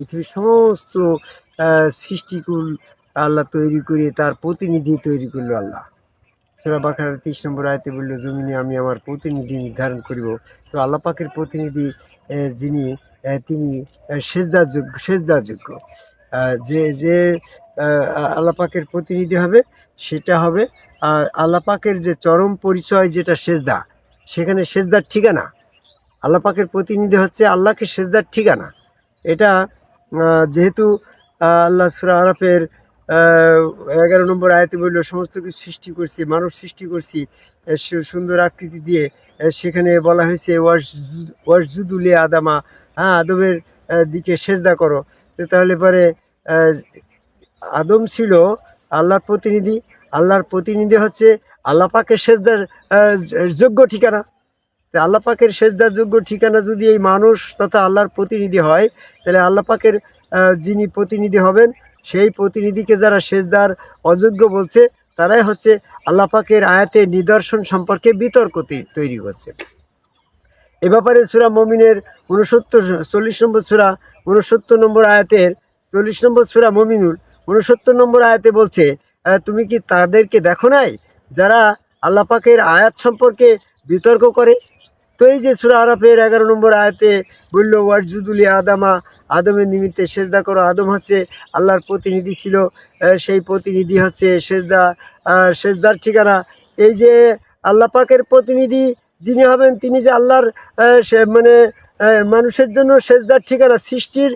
পৃথিবীর সমস্ত সৃষ্টিকুল আল্লাহ তৈরি করে তার প্রতিনিধি তৈরি করল আল্লাহ। সেরা বাখার তিরিশ নম্বর আয়তে বলল জমিনে আমি আমার প্রতিনিধি নির্ধারণ করিব। তো আল্লাহ পাকের প্রতিনিধি যিনি তিনি সেজদার যোগ্য সেজদার যোগ্য যে যে আহ, আল্লাহ পাকের প্রতিনিধি হবে সেটা হবে আর আল্লাহ পাকের যে চরম পরিচয় যেটা সেজদা সেখানে সেজদার ঠিকানা। আল্লাহ পাকের প্রতিনিধি হচ্ছে আল্লাহকে সেজদার ঠিকানা। এটা যেহেতু আল্লাহ সুরা আরফের এগারো নম্বর আয়তে বলল, সমস্ত কিছু সৃষ্টি করছি, মানুষ সৃষ্টি করছি সুন্দর আকৃতি দিয়ে সেখানে বলা হয়েছে ওয়াসজুদুলে আদামা হ্যাঁ আদমের দিকে সেজদা করো। তাহলে পরে আদম ছিল আল্লাহর প্রতিনিধি আল্লাহর প্রতিনিধি হচ্ছে আল্লাহ পাকের সেজদার যোগ্য ঠিকানা। তা আল্লাহ পাকের সেজদার যোগ্য ঠিকানা যদি এই মানুষ তথা আল্লাহর প্রতিনিধি হয়, তাহলে আল্লাহ পাকের যিনি প্রতিনিধি হবেন, সেই প্রতিনিধিকে যারা সেজদার অযোগ্য বলছে, তারাই হচ্ছে আল্লাহ পাকের আয়াতে নিদর্শন সম্পর্কে বিতর্কতি তৈরি করছে। এ ব্যাপারে সুরা মমিনের উনসত্তর চল্লিশ নম্বর সুরা উনসত্তর নম্বর আয়াতের, চল্লিশ নম্বর সুরা মমিনুল উনসত্তর নম্বর আয়াতে বলছে তুমি কি তাদেরকে দেখো নাই? যারা আল্লাহ পাকের আয়াত সম্পর্কে বিতর্ক করে তো এই যে সুরা আরাফের এগারো নম্বর আয়াতে বলল ওয়ারজুদুলি আদামা, আদমের নিমিত্তে সেজদা করো। আদম হচ্ছে আল্লাহর প্রতিনিধি ছিল সেই প্রতিনিধি হচ্ছে সেজদা সেজদার ঠিকানা। এই যে আল্লাহ পাকের প্রতিনিধি যিনি হবেন, তিনি যে আল্লাহর মানে মানুষের জন্য সেজদার ঠিকানা, সৃষ্টির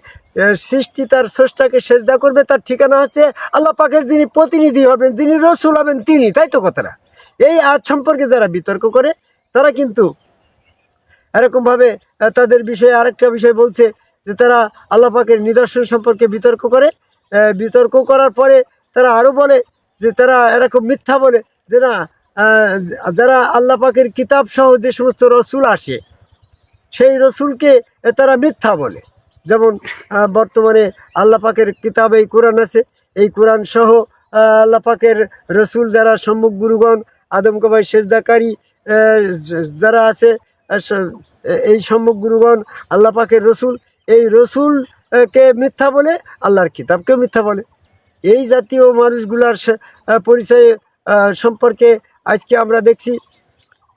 সৃষ্টি তার স্রষ্টাকে সেজদা করবে, তার ঠিকানা হচ্ছে আল্লাহ পাকের যিনি প্রতিনিধি হবেন, যিনি রসুল হবেন তিনি, তাই তো কথাটা? এই আজ সম্পর্কে যারা বিতর্ক করে, তারা কিন্তু এরকমভাবে তাদের বিষয়ে আরেকটা বিষয় বলছে যে তারা আল্লাহ পাকের নিদর্শন সম্পর্কে বিতর্ক করে বিতর্ক করার পরে তারা আরও বলে যে তারা এরকম মিথ্যা বলে যে না যারা আল্লাহ পাকের কিতাব সহ যে সমস্ত রসুল আসে সেই রসুলকে তারা মিথ্যা বলে। যেমন বর্তমানে আল্লাহ পাকের কিতাব এই কোরআন আছে এই কোরআন সহ আহ, আল্লাহ পাকের রসুল যারা সম্মুখ গুরুগণ আদম কবাই সেজদাকারী যারা আছে এই সম্মুখ গুরুগণ আল্লাহ পাকের রসুল এই রসুল আহ, কে মিথ্যা বলে? আল্লাহর কিতাবকেও মিথ্যা বলে। এই জাতীয় মানুষগুলার পরিচয় সম্পর্কে আজকে আমরা দেখছি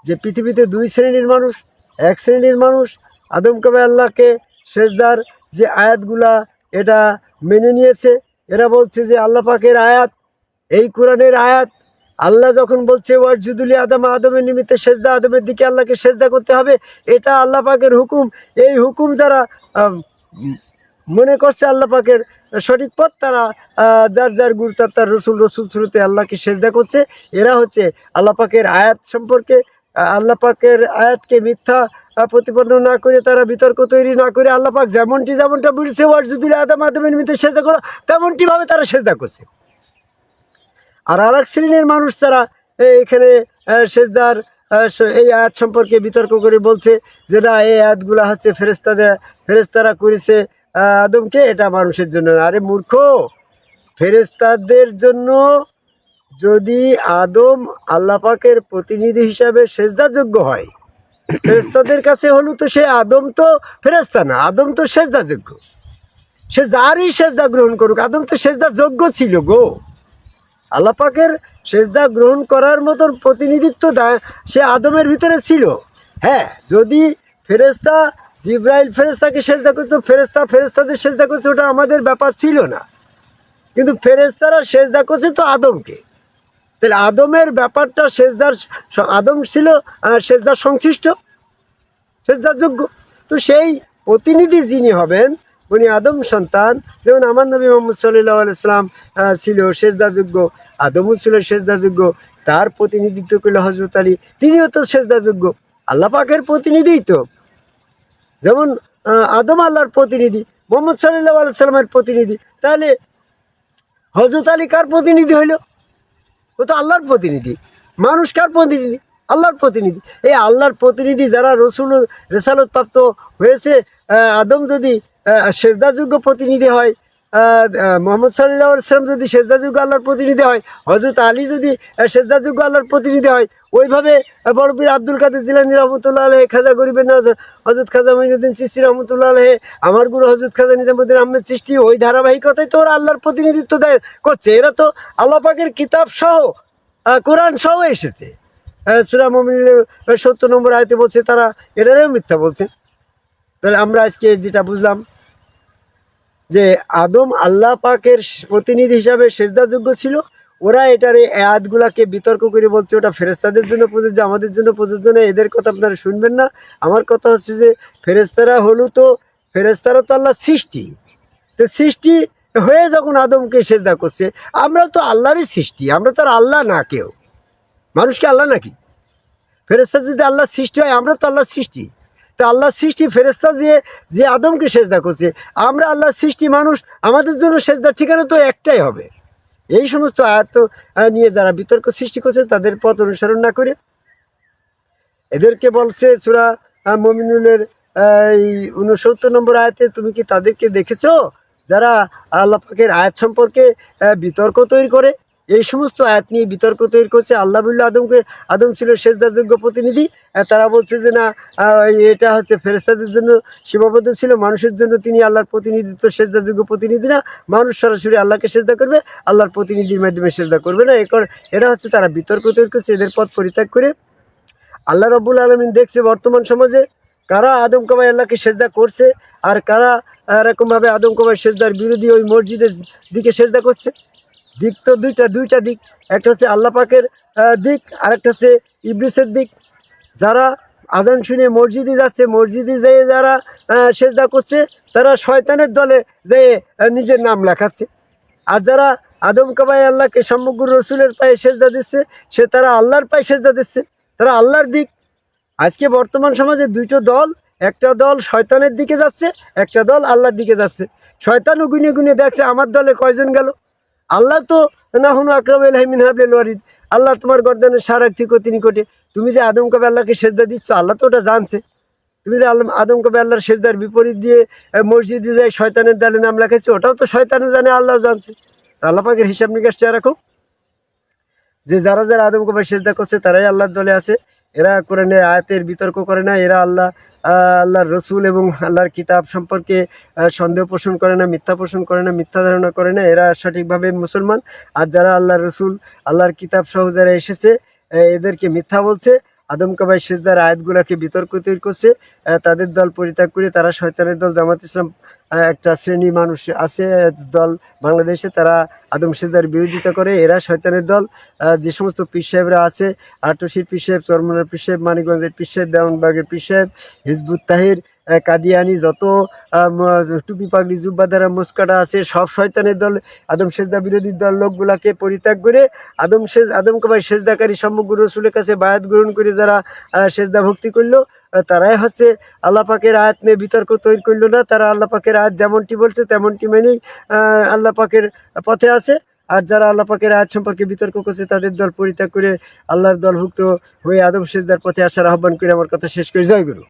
যে পৃথিবীতে দুই শ্রেণির মানুষ এক শ্রেণির মানুষ আদম কবে আল্লাহকে সেজদার যে আয়াতগুলা এটা মেনে নিয়েছে এরা বলছে যে আল্লাহ পাকের আয়াত এই কোরআনের আয়াত আল্লাহ যখন বলছে, ওয়ারজুদুলি আদম, আদমের নিমিত্তে সেজদা আদমের দিকে আল্লাহকে সেজদা করতে হবে। এটা আল্লাহ পাকের হুকুম। এই হুকুম যারা মনে করছে আল্লাহ পাকের সঠিক পথ, তারা যার যার গুরু, তার রসুল রসুল শুরুতে আল্লাহকে সেজদা করছে। এরা হচ্ছে আল্লাহ পাকের আয়াত সম্পর্কে আল্লাহ পাকের আয়াতকে মিথ্যা প্রতিপন্ন না করে, তারা বিতর্ক তৈরি না করে আল্লাহ পাক যেমনটি যেমনটা বলছে ওয়ার যদি আদম, আদমের নিমিত্তে সেজদা করো তেমনটি ভাবে তারা সেজদা করছে। আর আর এক শ্রেণির মানুষ তারা এখানে সেজদার এই আয়াত সম্পর্কে বিতর্ক করে বলছে যে না, এই আয়াতগুলা হচ্ছে ফেরেস্তাদের ফেরেস্তারা করেছে আদমকে, এটা মানুষের জন্য আরে মূর্খ! ফেরেস্তাদের জন্য যদি আদম আল্লাহ পাকের প্রতিনিধি হিসাবে সেজদাযোগ্য হয় ফেরেস্তাদের কাছে হলো তো সে আদম তো ফেরেস্তা না, আদম তো সেজদাযোগ্য। সে যারই সেজদা গ্রহণ করুক, আদম তো সেজদা যোগ্য ছিল গো। আল্লাহ পাকের সেজদা গ্রহণ করার মতন প্রতিনিধিত্ব সে আদমের ভিতরে ছিল। হ্যাঁ যদি ফেরেস্তা জিব্রাইল ফেরেস্তাকে সেজদা করতো ফেরেস্তা ফেরেস্তাদের সেজদা করছে, ওটা আমাদের ব্যাপার ছিল না। কিন্তু ফেরেস্তারা সেজদা করছে তো আদমকে। তাহলে আদমের ব্যাপারটা সেজদার আদম ছিল সেজদার সংশ্লিষ্ট, সেজদার যোগ্য। তো সেই প্রতিনিধি যিনি হবেন উনি আদম সন্তান। যেমন আমার নবী মোহাম্মদ সাল্লাহ আলাইসলাম ছিল সেজদাযোগ্য। আদমও ছিল সেজদাযোগ্য। তার প্রতিনিধিত্ব করল হজরত আলী। তিনিও তো সেজদাযোগ্য। আল্লাহ পাকের প্রতিনিধিই তো। যেমন আদম আল্লাহর প্রতিনিধি, মোহাম্মদ সাল্লাহ আলাইসাল্লামের প্রতিনিধি। তাহলে হজরত আলী কার প্রতিনিধি হইল? ও তো আল্লাহর প্রতিনিধি। মানুষ কার প্রতিনিধি? আল্লাহর প্রতিনিধি। এই আল্লাহর প্রতিনিধি যারা রসুল রেসালত প্রাপ্ত হয়েছে আদম যদি সেজদাযোগ্য প্রতিনিধি হয় মোহাম্মদ সাল্লাহ সাল্লাম যদি সেজদাযোগ্য আল্লাহর প্রতিনিধি হয় হজরত আলী যদি সেজদাযোগ্য আল্লাহর প্রতিনিধি হয় ওইভাবে আহ, বড় পীর আব্দুল কাদের জিলানি রহমতুল্লাহ আলহ খাজা গরিবের হজরত খাজা মহিনুদ্দিন চিস্তি রহমতুল্লাহ আলহ আমার গুরু হজরত খাজা নিজামুদ্দিন আহমেদ চিস্তি ওই ধারাবাহিকতায় তো ওরা আল্লাহর প্রতিনিধিত্ব দেয় করছে। এরা তো আল্লাহ পাকের কিতাব সহ কোরআন সহ এসেছে। সুরা মমিনের সত্তর নম্বর আয়তে বলছে তারা এটারেও মিথ্যা বলছে। তাহলে আমরা আজকে যেটা বুঝলাম যে আদম আল্লাহ পাকের প্রতিনিধি হিসাবে সেজদাযোগ্য ছিল, ওরা এটার এই আয়াতগুলাকে বিতর্ক করে বলছে, ওটা ফেরেস্তাদের জন্য প্রযোজ্য, আমাদের জন্য প্রযোজ্য না, এদের কথা আপনারা শুনবেন না। আমার কথা হচ্ছে যে ফেরেস্তারা হলো তো ফেরেস্তারা তো আল্লাহ সৃষ্টি। তো সৃষ্টি হয়ে যখন আদমকে সেজদা করছে, আমরা তো আল্লাহরই সৃষ্টি, আমরা তো আর আল্লাহ না কেউ। মানুষকে আল্লাহ নাকি? ফেরেস্তা যদি আল্লাহ সৃষ্টি হয়, আমরা তো আল্লাহ সৃষ্টি। তো আল্লাহ সৃষ্টি ফেরেস্তা দিয়ে যে আদমকে সেজদা করছে। আমরা আল্লাহ সৃষ্টি মানুষ, আমাদের জন্য সেজদার ঠিকানা তো একটাই হবে। এই সমস্ত আয়ত্ত নিয়ে যারা বিতর্ক সৃষ্টি করছে, তাদের পথ অনুসরণ না করে এদেরকে বলছে সুরা মমিনুলের এই উনসত্তর নম্বর আয়াতে, তুমি কি তাদেরকে দেখেছ? যারা আল্লাহ পাকের আয়াত সম্পর্কে বিতর্ক তৈরি করে এই সমস্ত আয়াত নিয়ে বিতর্ক তৈরি করছে। আল্লাহবুল্লাহ আদমকে আদম ছিল সেজদাযোগ্য প্রতিনিধি। তারা বলছে যে, না এটা হচ্ছে ফেরেস্তাদের জন্য সীমাবদ্ধ ছিল। মানুষের জন্য তিনি আল্লাহর প্রতিনিধিত্ব সেজদাযোগ্য প্রতিনিধি না। মানুষ সরাসরি আল্লাহকে সেজদা করবে, আল্লাহর প্রতিনিধির মাধ্যমে সেজদা করবে না। এরপর এরা হচ্ছে তারা বিতর্ক তৈরি করছে, এদের পথ পরিত্যাগ করে। আল্লাহ রব্বুল আলমিন দেখছে বর্তমান সমাজে কারা আদম কাবাই আল্লাহকে সেজদা করছে, আর কারা এরকমভাবে আদম কাবাই সেজদার বিরোধী ওই মসজিদের দিকে সেজদা করছে। দিক তো দুইটা দুইটা দিক। একটা হচ্ছে আল্লাহ পাকের দিক আর একটা হচ্ছে ইবলিসের দিক। যারা আজান শুনে মসজিদে যাচ্ছে, মসজিদে যেয়ে যারা সেজদা করছে, তারা শয়তানের দলে যেয়ে নিজের নাম লেখাচ্ছে। আর যারা আদম কাবাই আল্লাহকে সমগ্র রসুলের পায়ে সেজদা দিচ্ছে, সে তারা আল্লাহর পায়ে সেজদা দিচ্ছে। তারা আল্লাহর দিক। আজকে বর্তমান সমাজে দুইটো দল, একটা দল শয়তানের দিকে যাচ্ছে, একটা দল আল্লাহর দিকে যাচ্ছে। শয়তানও গুনে গুনে দেখছে, আমার দলে কয়জন গেল? আল্লাহ তো না হুন আকরাম এলহামিন হাবলিল ওয়ারিদ আল্লাহ তোমার গর্দানের সারাক থেকে তিনি কোটে। তুমি যে আদম কবে আল্লাহকে সেজদা দিচ্ছ, আল্লাহ তো ওটা জানছে। তুমি যে আল্লাহ আদম কবে আল্লাহর সেজদার বিপরীত দিয়ে মসজিদে যায় শয়তানের দালে নাম লেখাচ্ছে ওটাও তো শয়তানও জানে আল্লাহ জানছে। আল্লাহ পাকের হিসাব নিকাশ নিকাশটা রাখো। যে যারা যারা আদম কবে সেজদা করছে, তারাই আল্লাহর দলে আছে। এরা কোরআনের আয়াতের বিতর্ক করে না, এরা আল্লাহ আল্লাহর রসুল এবং আল্লাহর কিতাব সম্পর্কে সন্দেহ পোষণ করে না, মিথ্যা পোষণ করে না, মিথ্যা ধারণা করে না, এরা সঠিকভাবে মুসলমান। আর যারা আল্লাহর রসুল, আল্লাহর কিতাব সহ যারা এসেছে এদেরকে মিথ্যা বলছে, আদম কাবাই সেজদার আয়াতগুলোকে বিতর্ক তৈরি করছে তাদের দল পরিত্যাগ করে তারা শয়তানের দল জামাত ইসলাম একটা শ্রেণি মানুষ আছে, দল বাংলাদেশে, তারা আদম সেজদার বিরোধিতা করে। এরা শয়তানের দল। যে সমস্ত পীর সাহেবরা আছে, আটশির পীর সাহেব, চরমনার পীর সাহেব, মানিকগঞ্জের পীর সাহেব, দেওয়ানবাগের পীর সাহেব, হিজবুত তাহির কাদিয়ানি, যত টুপি, পাগড়ি জুব্বাদারা মুস্কাটা আছে, সব শয়তানের দল। আদম সেজদা বিরোধী দল লোকগুলাকে পরিত্যাগ করে আদম সেজ আদম কবাই সেজদাকারী সমগ্র রসুলের কাছে বায়াত গ্রহণ করে যারা সেজদা ভক্তি করল তারাই হচ্ছে আল্লাহ পাকের আয়াত নিয়ে বিতর্ক তৈরি করল না। তারা আল্লাহ পাকের আয়াত যেমনটি বলছে, তেমনটি মেনেই আল্লাহ পাকের পথে আছে। আর যারা আল্লাহ পাকের আয়াত সম্পর্কে বিতর্ক করছে, তাদের দল পরিত্যাগ করে আল্লাহর দলভুক্ত হয়ে আদম সেজদার পথে আসার আহ্বান করে আমার কথা শেষ করে। জয় গুরু।